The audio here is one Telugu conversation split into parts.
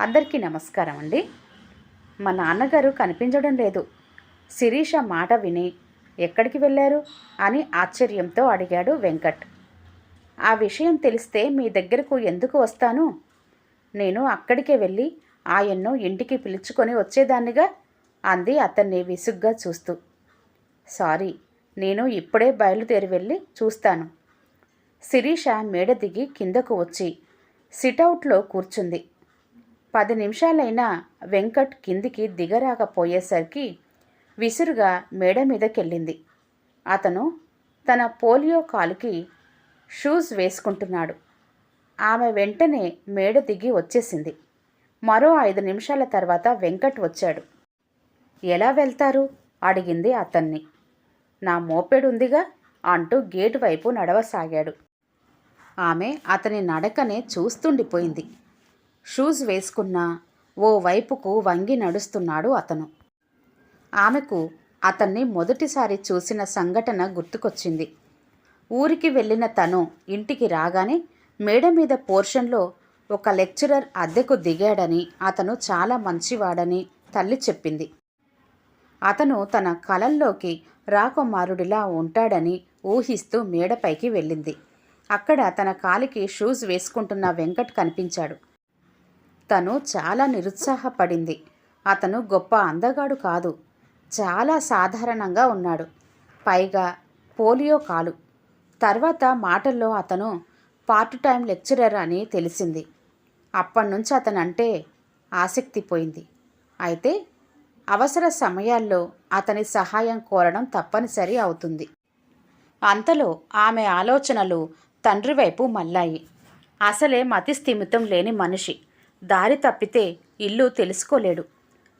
అందరికీ నమస్కారం అండి. మా నాన్నగారు కనిపించడం లేదు. శిరీష మాట విని ఎక్కడికి వెళ్ళారు? అని ఆశ్చర్యంతో అడిగాడు వెంకట్. ఆ విషయం తెలిస్తే మీ దగ్గరకు ఎందుకు వస్తాను? నేను అక్కడికే వెళ్ళి ఆయన్ను ఇంటికి పిలుచుకొని వచ్చేదాన్నిగా? అంది అతన్ని విసుగ్గా చూస్తూ. సారీ నేను ఇప్పుడే బయలుదేరి వెళ్ళి చూస్తాను. శిరీష మేడ దిగి కిందకు వచ్చి సిటౌట్లో కూర్చుంది. పది నిమిషాలైనా వెంకట్ కిందికి దిగరాకపోయేసరికి విసురుగా మేడ మీదకెళ్ళింది. అతను తన పోలియో కాలుకి షూస్ వేసుకుంటున్నాడు. ఆమె వెంటనే మేడ దిగి వచ్చేసింది. మరో ఐదు నిమిషాల తర్వాత వెంకట్ వచ్చాడు. ఎలా వెళ్తారు? అడిగింది అతన్ని. నా మోపెడు ఉందిగా అంటూ గేటు వైపు నడవసాగాడు. ఆమె అతని నడకనే చూస్తుండిపోయింది. షూస్ వేసుకున్న ఓ వైపుకు వంగి నడుస్తున్నాడు అతను. ఆమెకు అతన్ని మొదటిసారి చూసిన సంఘటన గుర్తుకొచ్చింది. ఊరికి వెళ్ళిన తను ఇంటికి రాగానే మేడ మీద పోర్షన్లో ఒక లెక్చరర్ అద్దెకు దిగాడని అతను చాలా మంచివాడని తల్లి చెప్పింది. అతను తన కలల్లోకి రాకుమారుడిలా ఉంటాడని ఊహిస్తూ మేడపైకి వెళ్ళింది. అక్కడ తన కాలికి షూస్ వేసుకుంటున్న వెంకట్ కనిపించాడు. తను చాలా నిరుత్సాహపడింది. అతను గొప్ప అందగాడు కాదు. చాలా సాధారణంగా ఉన్నాడు. పైగా పోలియో కాలు. తర్వాత మాటల్లో అతను పార్ట్ టైం లెక్చరర్ అని తెలిసింది. అప్పటి నుంచి అతనంటే ఆసక్తి పోయింది. అయితే అవసర సమయాల్లో అతని సహాయం కోరడం తప్పనిసరి అవుతుంది. అంతలో ఆమె ఆలోచనలు తండ్రి వైపు మళ్ళాయి. అసలే మతిస్థిమితం లేని మనిషి. దారి తప్పితే ఇల్లు తెలుసుకోలేడు.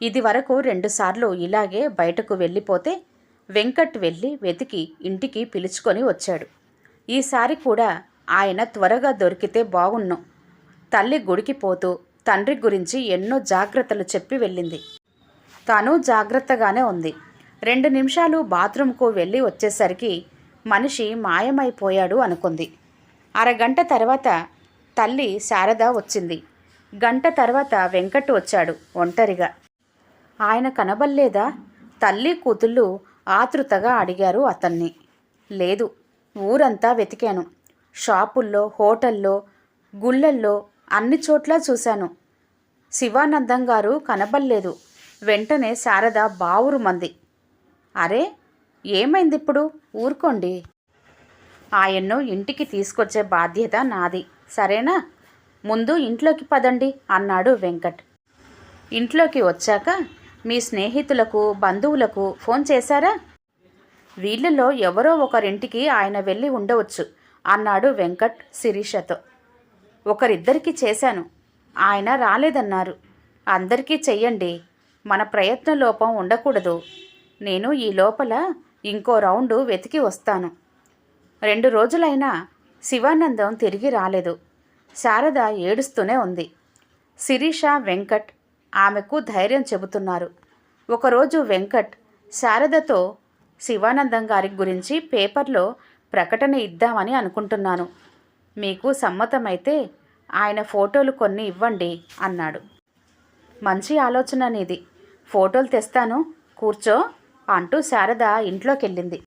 ఇది వరకు రెండుసార్లు ఇలాగే బయటకు వెళ్ళిపోతే వెంకట్ వెళ్ళి వెతికి ఇంటికి పిలుచుకొని వచ్చాడు. ఈసారి కూడా ఆయన త్వరగా దొరికితే బాగున్ను. తల్లి గుడికి పోతూ తండ్రి గురించి ఎన్నో జాగ్రత్తలు చెప్పి వెళ్ళింది. తను జాగ్రత్తగానే ఉంది. రెండు నిమిషాలు బాత్రూంకు వెళ్ళి వచ్చేసరికి మనిషి మాయమైపోయాడు అనుకుంది. అరగంట తర్వాత తల్లి శారద వచ్చింది. గంట తర్వాత వెంకట్ వచ్చాడు ఒంటరిగా. ఆయన కనబల్లేదా తల్లి కూతుళ్ళు ఆతృతగా అడిగారు అతన్ని. లేదు ఊరంతా వెతికాను. షాపుల్లో హోటల్లో గుళ్ళల్లో అన్ని చోట్ల చూశాను. శివానందం గారు కనబల్లేదు వెంటనే శారద బావురు మంది. అరే ఏమైంది ఇప్పుడు? ఊరుకోండి. ఆయన్ను ఇంటికి తీసుకొచ్చే బాధ్యత నాది. సరేనా? ముందు ఇంట్లోకి పదండి అన్నాడు వెంకట్. ఇంట్లోకి వచ్చాక మీ స్నేహితులకు బంధువులకు ఫోన్ చేశారా? వీళ్ళలో ఎవరో ఒకరింటికి ఆయన వెళ్ళి ఉండవచ్చు అన్నాడు వెంకట్ శిరీషతో. ఒకరిద్దరికి చేశాను. ఆయన రాలేదన్నారు. అందరికీ చెయ్యండి. మన ప్రయత్న లోపం ఉండకూడదు. నేను ఈ లోపల ఇంకో రౌండు వెతికి వస్తాను. రెండు రోజులైనా శివానందం తిరిగి రాలేదు. శారద ఏడుస్తూనే ఉంది. శిరీష వెంకట్ ఆమెకు ధైర్యం చెబుతున్నారు. ఒకరోజు వెంకట్ శారదతో శివానందం గారి గురించి పేపర్లో ప్రకటన ఇద్దామని అనుకుంటున్నాను. మీకు సమ్మతమైతే ఆయన ఫోటోలు కొన్ని ఇవ్వండి అన్నాడు. మంచి ఆలోచన నీది. ఫోటోలు తెస్తాను కూర్చో అంటూ శారద ఇంట్లోకెళ్ళింది.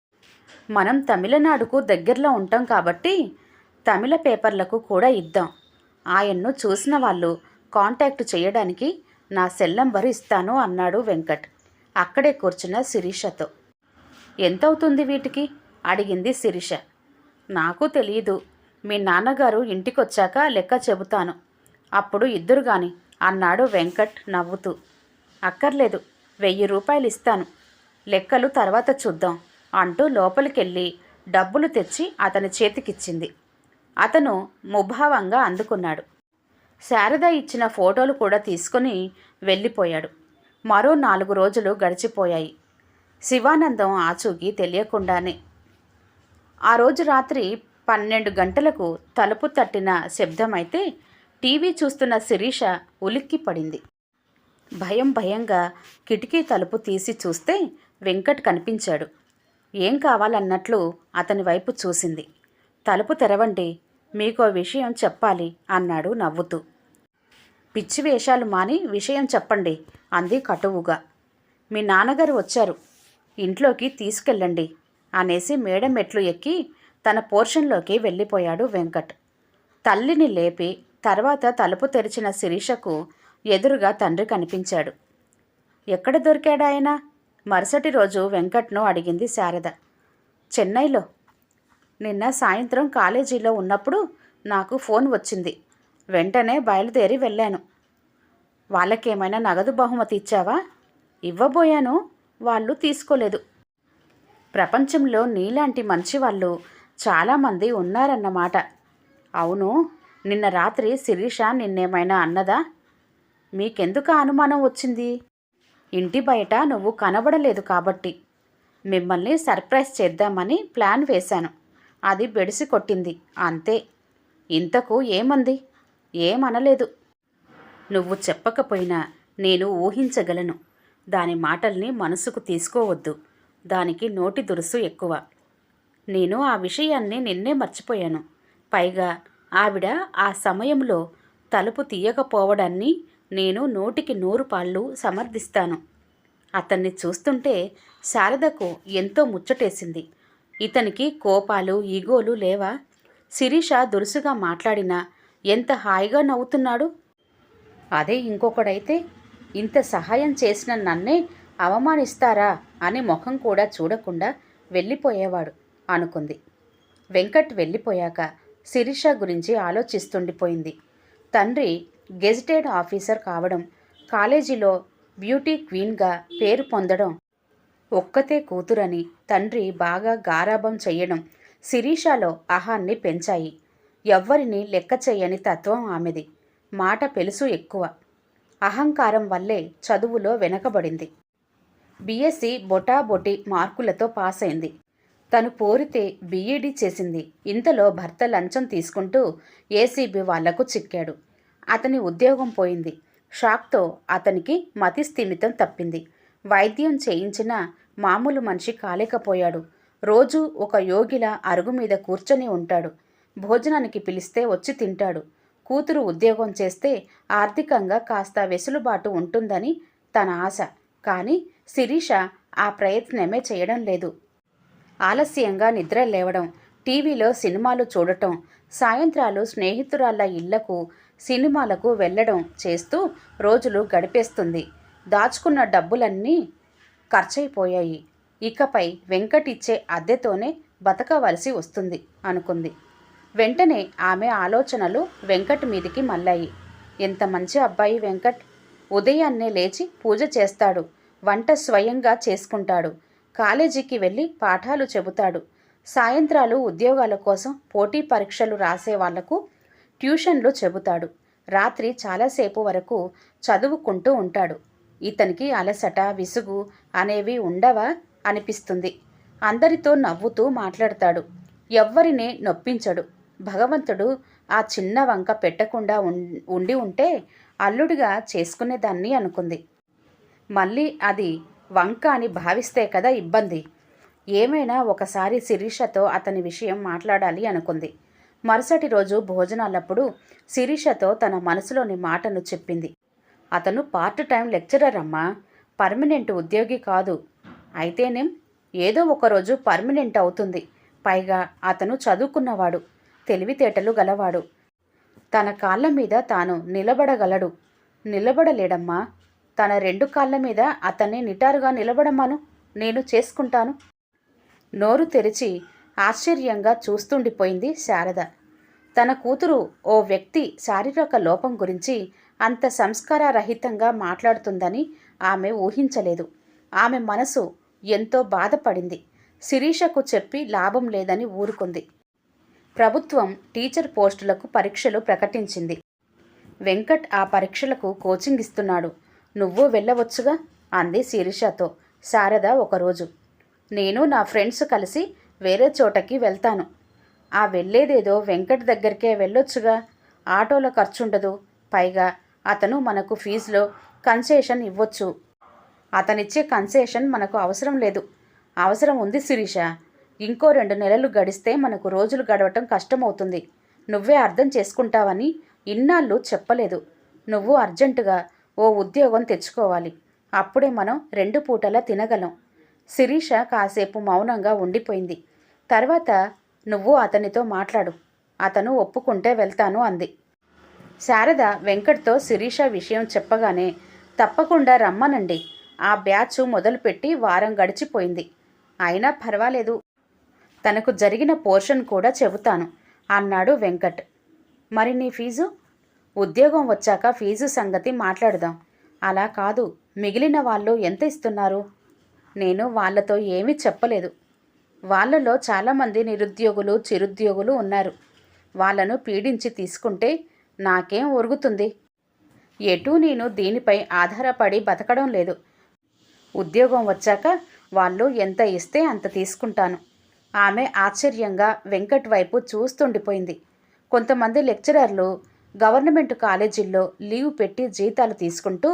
మనం తమిళనాడుకు దగ్గరలో ఉంటాం కాబట్టి తమిళ పేపర్లకు కూడా ఇద్దాం. ఆయన్ను చూసిన వాళ్ళు కాంటాక్ట్ చేయడానికి నా సెల్ నంబరు ఇస్తాను అన్నాడు వెంకట్. అక్కడే కూర్చున్న శిరీషతో. ఎంతవుతుంది వీటికి? అడిగింది శిరీష. నాకు తెలియదు మీ నాన్నగారు ఇంటికొచ్చాక లెక్క చెబుతాను. అప్పుడు ఇద్దరు గాని అన్నాడు వెంకట్ నవ్వుతూ. అక్కర్లేదు. వెయ్యి రూపాయలు ఇస్తాను. లెక్కలు తర్వాత చూద్దాం అంటూ లోపలికెళ్ళి డబ్బులు తెచ్చి అతని చేతికిచ్చింది. అతను ముభావంగా అందుకున్నాడు. శారద ఇచ్చిన ఫోటోలు కూడా తీసుకుని వెళ్ళిపోయాడు. మరో నాలుగు రోజులు గడిచిపోయాయి. శివానందం ఆచూకీ తెలియకుండానే. ఆ రోజు రాత్రి పన్నెండు గంటలకు తలుపు తట్టిన శబ్దమైతే టీవీ చూస్తున్న శిరీష ఉలిక్కి పడింది భయం భయంగా కిటికీ తలుపు తీసి చూస్తే వెంకట్ కనిపించాడు. ఏం కావాలన్నట్లు అతని వైపు చూసింది. తలుపు తెరవండి మీకో విషయం చెప్పాలి అన్నాడు నవ్వుతూ. పిచ్చి వేషాలు మాని విషయం చెప్పండి అంది కటువుగా. మీ నాన్నగారు వచ్చారు ఇంట్లోకి తీసుకెళ్ళండి అనేసి మేడ మెట్లు ఎక్కి తన పోర్షన్లోకి వెళ్ళిపోయాడు వెంకట్. తల్లిని లేపి తర్వాత తలుపు తెరిచిన శిరీషకు ఎదురుగా తండ్రి కనిపించాడు. ఎక్కడ దొరికాడాయన? మరుసటి రోజు వెంకట్ను అడిగింది శారద. చెన్నైలో నిన్న సాయంత్రం కాలేజీలో ఉన్నప్పుడు నాకు ఫోన్ వచ్చింది. వెంటనే బయలుదేరి వెళ్ళాను. వాళ్ళకేమైనా నగదు బహుమతి ఇచ్చావా? ఇవ్వబోయాను వాళ్ళు తీసుకోలేదు. ప్రపంచంలో నీలాంటి మంచి వాళ్ళు చాలామంది ఉన్నారన్నమాట. అవును నిన్న రాత్రి శిరీష నిన్నేమైనా అన్నదా? మీకెందుకు అనుమానం వచ్చింది? ఇంటి బయట నువ్వు కనబడలేదు కాబట్టి. మిమ్మల్ని సర్ప్రైజ్ చేద్దామని ప్లాన్ వేశాను. అది బెడిసి కొట్టింది. అంతే. ఇంతకు ఏమంది? ఏమనలేదు. నువ్వు చెప్పకపోయినా నేను ఊహించగలను. దాని మాటల్ని మనసుకు తీసుకోవద్దు. దానికి నోటి దురుసు ఎక్కువ. నేను ఆ విషయాన్ని నిన్నే మర్చిపోయాను. పైగా ఆవిడ ఆ సమయంలో తలుపు తీయకపోవడాన్ని నేను నోటికి నూరు పాళ్ళు సమర్థిస్తాను. అతన్ని చూస్తుంటే శారదకు ఎంతో ముచ్చటేసింది. ఇతనికి కోపాలు ఈగోలు లేవా? శిరీష దురుసుగా మాట్లాడినా ఎంత హాయిగా నవ్వుతున్నాడు? అదే ఇంకొకడైతే ఇంత సహాయం చేసిన నన్నే అవమానిస్తారా అని ముఖం కూడా చూడకుండా వెళ్ళిపోయేవాడు అనుకుంది. వెంకట్ వెళ్ళిపోయాక శిరీష గురించి ఆలోచిస్తుండిపోయింది. తండ్రి గెజిటెడ్ ఆఫీసర్ కావడం కాలేజీలో బ్యూటీ క్వీన్గా పేరు పొందడం ఒక్కతే కూతురని తండ్రి బాగా గారాభం చెయ్యడం శిరీషాలో అహాన్ని పెంచాయి. ఎవ్వరిని లెక్క చెయ్యని తత్వం ఆమెది. మాట పెలుసు ఎక్కువ. అహంకారం వల్లే చదువులో వెనకబడింది. బీఎస్సీ బొటాబొటి మార్కులతో పాస్ అయింది తను పోరితే బీఈడీ చేసింది. ఇంతలో భర్త లంచం తీసుకుంటూ ఏసీబీ వాళ్ళకు చిక్కాడు. అతని ఉద్యోగం పోయింది. షాక్తో అతనికి మతి స్థిమితం తప్పింది. వైద్యం చేయించినా మామూలు మనిషి కాలేకపోయాడు. రోజు ఒక యోగిలా అరుగు మీద కూర్చొని ఉంటాడు. భోజనానికి పిలిస్తే వచ్చి తింటాడు. కూతురు ఉద్యోగం చేస్తే ఆర్థికంగా కాస్త వెసులుబాటు ఉంటుందని తన ఆశ. కానీ శిరీష ఆ ప్రయత్నమే చేయడం లేదు. ఆలస్యంగా నిద్ర లేవడం టీవీలో సినిమాలు చూడటం సాయంత్రాలు స్నేహితురాళ్ళ ఇళ్ళకు సినిమాలకు వెళ్ళడం చేస్తూ రోజులు గడిపేస్తుంది. దాచుకున్న డబ్బులన్నీ ఖర్చయిపోయాయి ఇకపై వెంకట్ ఇచ్చే అద్దెతోనే బతకవలసి వస్తుంది అనుకుంది. వెంటనే ఆమె ఆలోచనలు వెంకట్ మీదికి మళ్ళాయి. ఎంత మంచి అబ్బాయి వెంకట్. ఉదయాన్నే లేచి పూజ చేస్తాడు. వంట స్వయంగా చేసుకుంటాడు. కాలేజీకి వెళ్ళి పాఠాలు చెబుతాడు. సాయంత్రాలు ఉద్యోగాల కోసం పోటీ పరీక్షలు రాసే వాళ్ళకు ట్యూషన్లు చెబుతాడు. రాత్రి చాలాసేపు వరకు చదువుకుంటూ ఉంటాడు. ఇతనికి అలసట విసుగు అనేవి ఉండవా? అనిపిస్తుంది. అందరితో నవ్వుతూ మాట్లాడతాడు. ఎవ్వరినే నొప్పించడు. భగవంతుడు ఆ చిన్న వంక పెట్టకుండా ఉండి ఉంటే అల్లుడిగా చేసుకునేదాన్ని అనుకుంది. మళ్ళీ అది వంక అని భావిస్తే కదా ఇబ్బంది. ఏమైనా ఒకసారి శిరీషతో అతని విషయం మాట్లాడాలి అనుకుంది. మరుసటి రోజు భోజనాలప్పుడు శిరీషతో తన మనసులోని మాటను చెప్పింది. అతను పార్ట్ టైం లెక్చరర్ అమ్మా. పర్మనెంట్ ఉద్యోగి కాదు. అయితేనేం? ఏదో ఒకరోజు పర్మనెంట్ అవుతుంది. పైగా అతను చదువుకున్నవాడు. తెలివితేటలు గలవాడు. తన కాళ్ళ మీద తాను నిలబడగలడు. నిలబడలేడమ్మా. తన రెండు కాళ్ళ మీద అతన్ని నిటారుగా నిలబడమ్మను నేను చేసుకుంటాను. నోరు తెరిచి ఆశ్చర్యంగా చూస్తుండిపోయింది శారద. తన కూతురు ఓ వ్యక్తి శారీరక లోపం గురించి అంత సంస్కారరహితంగా మాట్లాడుతుందని ఆమె ఊహించలేదు. ఆమె మనసు ఎంతో బాధపడింది. శిరీషకు చెప్పి లాభం లేదని ఊరుకుంది. ప్రభుత్వం టీచర్ పోస్టులకు పరీక్షలు ప్రకటించింది. వెంకట్ ఆ పరీక్షలకు కోచింగ్ ఇస్తున్నాడు. నువ్వు వెళ్ళవచ్చుగా? అంది శిరీషతో. శారద ఒకరోజు. నేను నా ఫ్రెండ్స్ కలిసి వేరే చోటకి వెళ్తాను. ఆ వెళ్ళేదేదో వెంకట్ దగ్గరికే వెళ్ళొచ్చుగా? ఆటోల ఖర్చుండదు. పైగా అతను మనకు ఫీజులో కన్సెషన్ ఇవ్వచ్చు. అతనిచ్చే కన్సెషన్ మనకు అవసరం లేదు. అవసరం ఉంది శిరీష. ఇంకో రెండు నెలలు గడిస్తే మనకు రోజులు గడవటం కష్టమవుతుంది. నువ్వే అర్థం చేసుకుంటావని ఇన్నాళ్ళు చెప్పలేదు. నువ్వు అర్జెంటుగా ఓ ఉద్యోగం తెచ్చుకోవాలి. అప్పుడే మనం రెండు పూటలా తినగలం. శిరీష కాసేపు మౌనంగా ఉండిపోయింది. తర్వాత నువ్వు అతనితో మాట్లాడు. అతను ఒప్పుకుంటే వెళ్తాను అంది. శారద వెంకట్తో శిరీష విషయం చెప్పగానే తప్పకుండా రమ్మనండి. ఆ బ్యాచ్ మొదలుపెట్టి వారం గడిచిపోయింది. అయినా పర్వాలేదు. తనకు జరిగిన పోర్షన్ కూడా చెబుతాను అన్నాడు వెంకట్. మరి నీ ఫీజు? ఉద్యోగం వచ్చాక ఫీజు సంగతి మాట్లాడదాం. అలా కాదు. మిగిలిన వాళ్ళు ఎంత ఇస్తున్నారు? నేను వాళ్ళతో ఏమీ చెప్పలేదు. వాళ్ళలో చాలామంది నిరుద్యోగులు చిరుద్యోగులు ఉన్నారు. వాళ్ళను పీడించి తీసుకుంటే నాకేం ఒరుగుతుంది? ఎటూ నేను దీనిపై ఆధారపడి బతకడం లేదు. ఉద్యోగం వచ్చాక వాళ్ళు ఎంత ఇస్తే అంత తీసుకుంటాను. ఆమె ఆశ్చర్యంగా వెంకట్ వైపు చూస్తుండిపోయింది. కొంతమంది లెక్చరర్లు గవర్నమెంట్ కాలేజీల్లో లీవ్ పెట్టి జీతాలు తీసుకుంటూ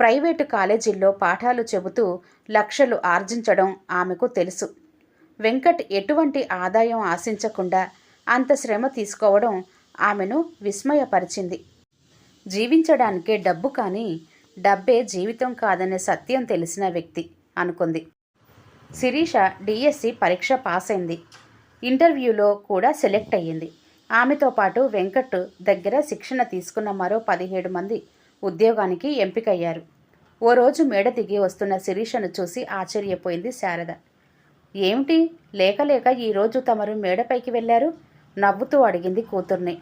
ప్రైవేటు కాలేజీల్లో పాఠాలు చెబుతూ లక్షలు ఆర్జించడం ఆమెకు తెలుసు. వెంకట్ ఎటువంటి ఆదాయం ఆశించకుండా అంత శ్రమ తీసుకోవడం ఆమెను విస్మయపరిచింది. జీవించడానికే డబ్బు కానీ డబ్బే జీవితం కాదనే సత్యం తెలిసిన వ్యక్తి అనుకుంది. శిరీష డిఎస్సి పరీక్ష పాస్ అయింది ఇంటర్వ్యూలో కూడా సెలెక్ట్ అయ్యింది. ఆమెతో పాటు వెంకట్ దగ్గర శిక్షణ తీసుకున్న మరో పదిహేడు మంది ఉద్యోగానికి ఎంపికయ్యారు. ఓ రోజు మేడ దిగి వస్తున్న శిరీషను చూసి ఆశ్చర్యపోయింది శారద. ఏమిటి? లేక లేక ఈరోజు తమరు మేడపైకి వెళ్ళారు? నవ్వుతూ అడిగింది కూతుర్ని.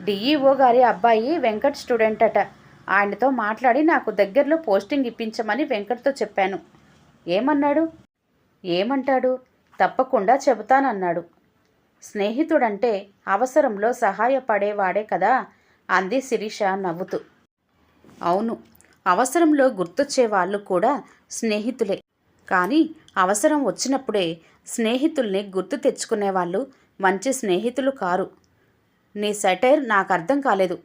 డిఈఓ గారి అబ్బాయి వెంకట్ స్టూడెంట్ అట ఆయనతో మాట్లాడి నాకు దగ్గరలో పోస్టింగ్ ఇప్పించమని వెంకట్తో చెప్పాను. ఏమన్నాడు? ఏమంటాడు? తప్పకుండా చెబుతానన్నాడు. స్నేహితుడంటే అవసరంలో సహాయపడేవాడే కదా అంది శిరీష నవ్వుతూ. అవును అవసరంలో గుర్తొచ్చే వాళ్ళు కూడా స్నేహితులే. కానీ అవసరం వచ్చినప్పుడే స్నేహితుల్ని గుర్తు తెచ్చుకునే వాళ్ళు మంచి స్నేహితులు కారు. నీ సెటైర్ నాకు అర్థం కాలేదు.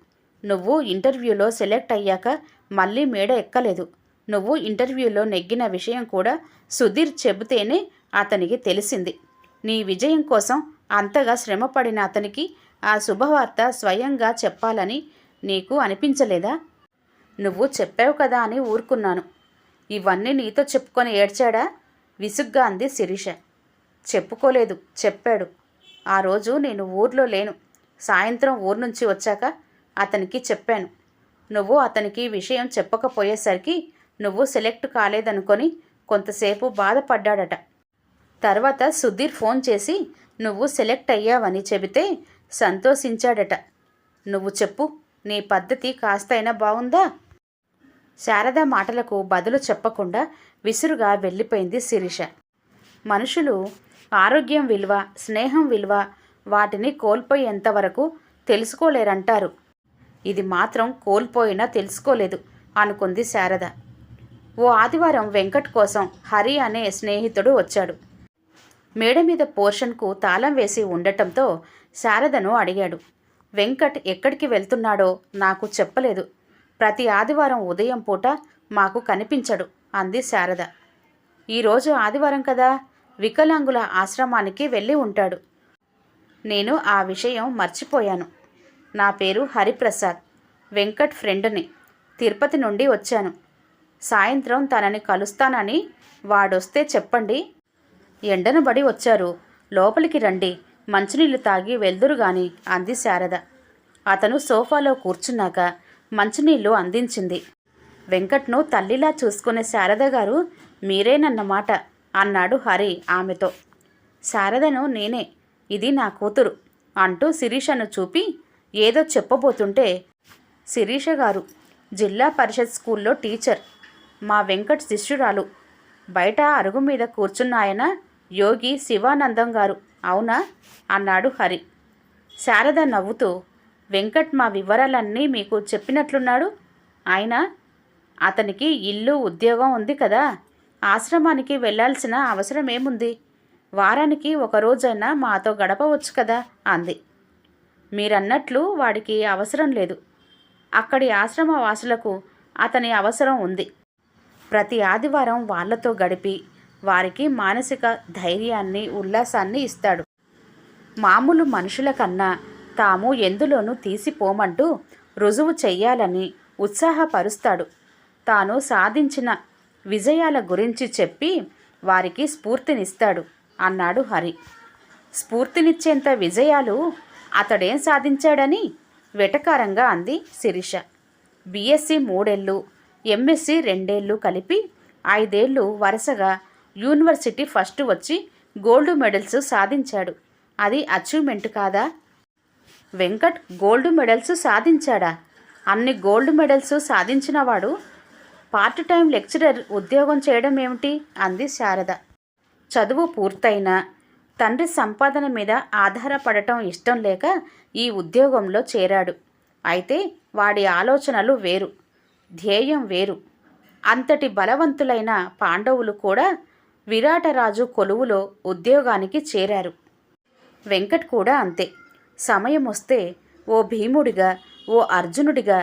నువ్వు ఇంటర్వ్యూలో సెలెక్ట్ అయ్యాక మళ్ళీ మేడ ఎక్కలేదు. నువ్వు ఇంటర్వ్యూలో నెగ్గిన విషయం కూడా సుధీర్ చెబితేనే అతనికి తెలిసింది. నీ విజయం కోసం అంతగా శ్రమపడిన అతనికి ఆ శుభవార్త స్వయంగా చెప్పాలని నీకు అనిపించలేదా? నువ్వు చెప్పావు కదా అని ఊరుకున్నాను. ఇవన్నీ నీతో చెప్పుకొని ఏడ్చాడా? విసుగ్గా అంది శిరీష. చెప్పుకోలేదు చెప్పాడు. ఆ రోజు నేను ఊర్లో లేను. సాయంత్రం ఊరు నుంచి వచ్చాక అతనికి చెప్పాను. నువ్వు అతనికి విషయం చెప్పకపోయేసరికి నువ్వు సెలెక్ట్ కాలేదనుకొని కొంతసేపు బాధపడ్డాడట. తర్వాత సుధీర్ ఫోన్ చేసి నువ్వు సెలెక్ట్ అయ్యావని చెబితే సంతోషించాడట. నువ్వు చెప్పు నీ పద్ధతి కాస్తైనా బాగుందా శారద మాటలకు బదులు చెప్పకుండా విసురుగా వెళ్ళిపోయింది శిరీష. మనుషులు ఆరోగ్యం విలువ స్నేహం విలువ వాటిని కోల్పోయేంతవరకు తెలుసుకోలేరంటారు. ఇది మాత్రం కోల్పోయినా తెలుసుకోలేదు అనుకుంది శారద. ఓ ఆదివారం వెంకట్ కోసం హరి అనే స్నేహితుడు వచ్చాడు. మేడ మీద పోర్షన్కు తాళం వేసి ఉండటంతో శారదను అడిగాడు. వెంకట్ ఎక్కడికి వెళ్తున్నాడో నాకు చెప్పలేదు. ప్రతి ఆదివారం ఉదయం పూట మాకు కనిపించడు అంది శారద. ఈరోజు ఆదివారం కదా? వికలాంగుల ఆశ్రమానికి వెళ్ళి ఉంటాడు. నేను ఆ విషయం మర్చిపోయాను. నా పేరు హరిప్రసాద్. వెంకట్ ఫ్రెండ్ని. తిరుపతి నుండి వచ్చాను. సాయంత్రం తనని కలుస్తానని వాడొస్తే చెప్పండి. ఎండను బడి వచ్చారు. లోపలికి రండి. మంచినీళ్ళు తాగి వెళ్దురు గాని అంది శారద. అతను సోఫాలో కూర్చున్నాక మంచినీళ్ళు అందించింది. వెంకట్ను తల్లిలా చూసుకునే శారద గారు మీరేనన్నమాట అన్నాడు హరి ఆమెతో. శారదను నేనే ఇది నా కూతురు అంటూ శిరీషను చూపి ఏదో చెప్పబోతుంటే శిరీష గారు జిల్లా పరిషత్ స్కూల్లో టీచర్ మా వెంకట్ శిష్యురాలు బయట అరుగు మీద కూర్చున్న ఆయన యోగి శివానందం గారు అవునా? అన్నాడు హరి. శారద నవ్వుతూ వెంకట్ మా వివరాలన్నీ మీకు చెప్పినట్లున్నాడు? ఆయన అతనికి ఇల్లు ఉద్యోగం ఉంది కదా ఆశ్రమానికి వెళ్ళాల్సిన అవసరం ఏముంది వారానికి ఒక రోజైనా మాతో గడపవచ్చు కదా? అంది. మీరన్నట్లు వాడికి అవసరం లేదు. అక్కడి ఆశ్రమ వాసులకు అతని అవసరం ఉంది. ప్రతి ఆదివారం వాళ్ళతో గడిపి వారికి మానసిక ధైర్యాన్ని ఉల్లాసాన్ని ఇస్తాడు. మామూలు మనుషుల కన్నా తాము ఎందులోనూ తీసిపోమంటూ రుజువు చెయ్యాలని ఉత్సాహపరుస్తాడు. తాను సాధించిన విజయాల గురించి చెప్పి వారికి స్ఫూర్తినిస్తాడు. అన్నాడు హరి. స్ఫూర్తినిచ్చేంత విజయాలు అతడేం సాధించాడని వెటకారంగా అంది శిరీష. బీఎస్సీ మూడేళ్ళు ఎంఎస్సీ రెండేళ్ళు కలిపి ఐదేళ్ళు వరుసగా యూనివర్సిటీ ఫస్ట్ వచ్చి గోల్డ్ మెడల్స్ సాధించాడు. అది అచీవ్మెంట్ కాదా? వెంకట్ గోల్డ్ మెడల్స్ సాధించాడా? అన్ని గోల్డ్ మెడల్స్ సాధించినవాడు పార్ట్ టైం లెక్చరర్ ఉద్యోగం చేయడం ఏమిటి అంది శారద. చదువు పూర్తయిన తండ్రి సంపాదన మీద ఆధారపడటం ఇష్టం లేక ఈ ఉద్యోగంలో చేరాడు. అయితే వాడి ఆలోచనలు వేరు ధ్యేయం వేరు. అంతటి బలవంతులైన పాండవులు కూడా విరాటరాజు కొలువులో ఉద్యోగానికి చేరారు. వెంకట్ కూడా అంతే. సమయం వస్తే ఓ భీముడిగా ఓ అర్జునుడిగా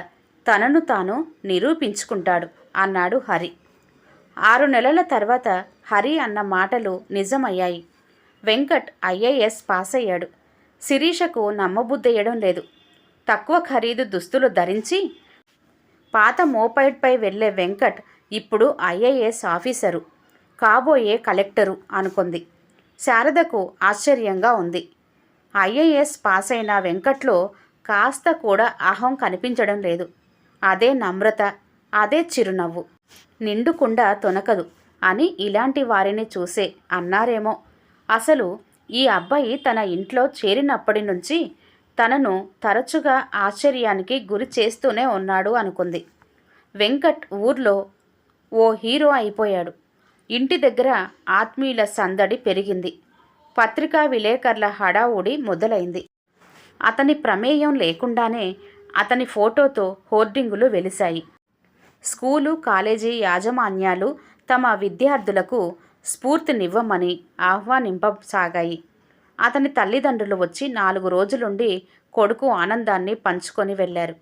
తనను తాను నిరూపించుకుంటాడు అన్నాడు హరి. ఆరు నెలల తర్వాత హరి అన్న మాటలు నిజమయ్యాయి. వెంకట్ ఐఏఎస్ పాస్ అయ్యాడు శిరీషకు నమ్మబుద్దయ్యడం లేదు. తక్కువ ఖరీదు దుస్తులు ధరించి పాత మోపైడ్పై వెళ్ళే వెంకట్ ఇప్పుడు ఐఏఎస్ ఆఫీసరు కాబోయే కలెక్టరు అనుకుంది. శారదకు ఆశ్చర్యంగా ఉంది. ఐఏఎస్ పాస్ అయిన వెంకట్లో కాస్త కూడా అహం కనిపించడం లేదు. అదే నమ్రత అదే చిరునవ్వు. నిండుకుండా తొనకదు. అని ఇలాంటి వారిని చూసే అన్నారేమో. అసలు ఈ అబ్బాయి తన ఇంట్లో చేరినప్పటి నుంచి తనను తరచుగా ఆశ్చర్యానికి గురి చేస్తూనే ఉన్నాడు అనుకుంది. వెంకట్ ఊర్లో ఓ హీరో అయిపోయాడు. ఇంటి దగ్గర ఆత్మీయుల సందడి పెరిగింది. పత్రికా విలేకరుల హడావుడి మొదలైంది. అతని ప్రమేయం లేకుండానే అతని ఫోటోతో హోర్డింగులు వెలిశాయి. స్కూలు కాలేజీ యాజమాన్యాలు తమ విద్యార్థులకు స్ఫూర్తినివ్వమని ఆహ్వానింపసాగాయి. అతని తల్లిదండ్రులు వచ్చి నాలుగు రోజులుండి కొడుకు ఆనందాన్ని పంచుకొని వెళ్ళారు.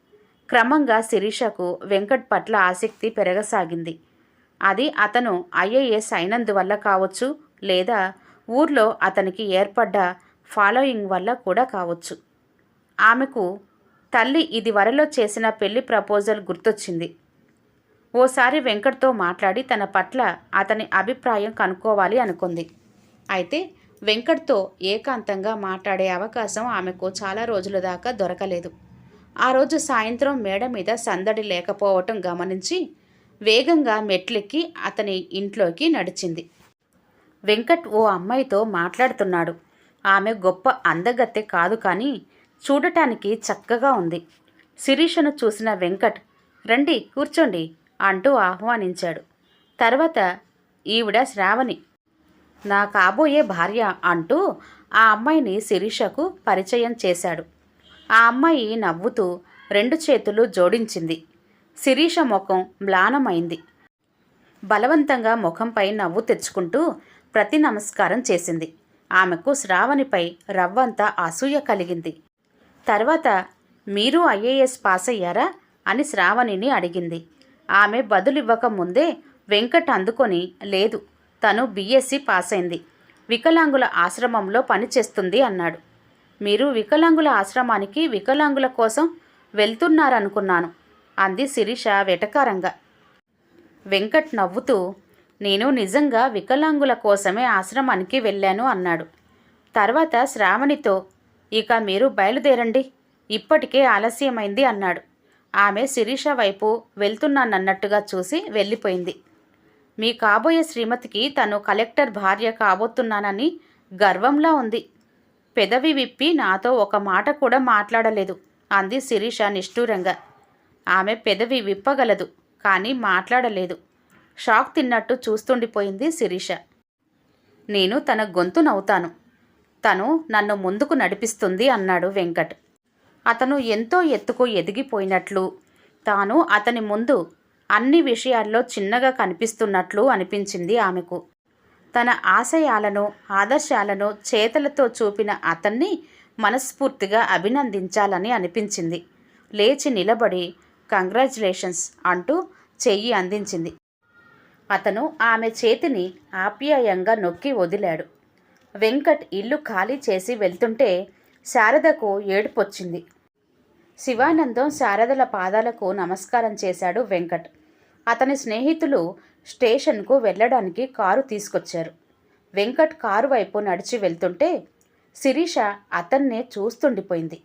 క్రమంగా శిరీషకు వెంకట్ పట్ల ఆసక్తి పెరగసాగింది. అది అతను ఐఏఎస్ అయినందువల్ల కావచ్చు లేదా ఊర్లో అతనికి ఏర్పడ్డ ఫాలోయింగ్ వల్ల కూడా కావచ్చు. ఆమెకు తల్లి ఇది వరలో చేసిన పెళ్ళి ప్రపోజల్ గుర్తొచ్చింది. ఓసారి వెంకట్తో మాట్లాడి తన పట్ల అతని అభిప్రాయం కనుక్కోవాలి అనుకుంది. అయితే వెంకట్తో ఏకాంతంగా మాట్లాడే అవకాశం ఆమెకు చాలా రోజుల దాకా దొరకలేదు. ఆ రోజు సాయంత్రం మేడ మీద సందడి లేకపోవటం గమనించి వేగంగా మెట్లెక్కి అతని ఇంట్లోకి నడిచింది. వెంకట్ ఓ అమ్మాయితో మాట్లాడుతున్నాడు. ఆమె గొప్ప అందగత్తె కాదు కానీ చూడటానికి చక్కగా ఉంది. శిరీషను చూసిన వెంకట్ రండి కూర్చోండి. అంటూ ఆహ్వానించాడు. తర్వాత ఈవిడ శ్రావణి నా కాబోయే భార్య అంటూ ఆ అమ్మాయిని శిరీషకు పరిచయం చేశాడు. ఆ అమ్మాయి నవ్వుతూ రెండు చేతులు జోడించింది. శిరీష ముఖం మ్లానమైంది. బలవంతంగా ముఖంపై నవ్వు తెచ్చుకుంటూ ప్రతి నమస్కారం చేసింది. ఆమెకు శ్రావణిపై రవ్వంతా అసూయ కలిగింది. తర్వాత మీరు ఐఏఎస్ పాస్ అయ్యారా అని శ్రావణిని అడిగింది. ఆమె బదులివ్వక ముందే వెంకట్ అందుకొని లేదు తను బీఎస్సీ పాస్ అయింది వికలాంగుల ఆశ్రమంలో పనిచేస్తుంది అన్నాడు. మీరు వికలాంగుల ఆశ్రమానికి వికలాంగుల కోసం వెళ్తున్నారనుకున్నాను అంది శిరీష వెటకారంగా. వెంకట్ నవ్వుతూ నేను నిజంగా వికలాంగుల కోసమే ఆశ్రమానికి వెళ్ళాను అన్నాడు. తర్వాత శ్రావణితో ఇక మీరు బయలుదేరండి. ఇప్పటికే ఆలస్యమైంది అన్నాడు. ఆమె శిరీష వైపు వెళ్తున్నానన్నట్టుగా చూసి వెళ్ళిపోయింది. మీ కాబోయే శ్రీమతికి తను కలెక్టర్ భార్య కాబోతున్నానని గర్వంలా ఉంది. పెదవి విప్పి నాతో ఒక మాట కూడా మాట్లాడలేదు అంది శిరీష నిష్ఠూరంగా. ఆమె పెదవి విప్పగలదు కానీ మాట్లాడలేదు. షాక్ తిన్నట్టు చూస్తుండిపోయింది శిరీష. నేను తన గొంతు నవ్వుతాను. తను నన్ను ముందుకు నడిపిస్తుంది అన్నాడు వెంకట్. అతను ఎంతో ఎత్తుకు ఎదిగిపోయినట్లు తాను అతని ముందు అన్ని విషయాల్లో చిన్నగా కనిపిస్తున్నట్లు అనిపించింది ఆమెకు. తన ఆశయాలను ఆదర్శాలను చేతలతో చూపిన అతన్ని మనస్ఫూర్తిగా అభినందించాలని అనిపించింది. లేచి నిలబడి కంగ్రాచులేషన్స్ అంటూ చెయ్యి అందించింది. అతను ఆమె చేతిని ఆప్యాయంగా నొక్కి వదిలాడు. వెంకట్ ఇల్లు ఖాళీ చేసి వెళ్తుంటే శారదకు ఏడుపొచ్చింది. శివానందం శారదల పాదాలకు నమస్కారం చేశాడు వెంకట్. అతని స్నేహితులు స్టేషన్కు వెళ్ళడానికి కారు తీసుకొచ్చారు. వెంకట్ కారు వైపు నడిచి వెళ్తుంటే శిరీష అతన్నే చూస్తుండిపోయింది.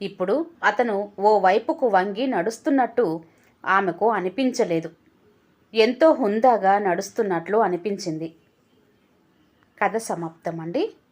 ఇప్పుడు అతను ఓ వైపుకు వంగి నడుస్తున్నట్టు ఆమెకు అనిపించలేదు. ఎంతో హుందాగా నడుస్తున్నట్లు అనిపించింది. కథ సమాప్తం అండి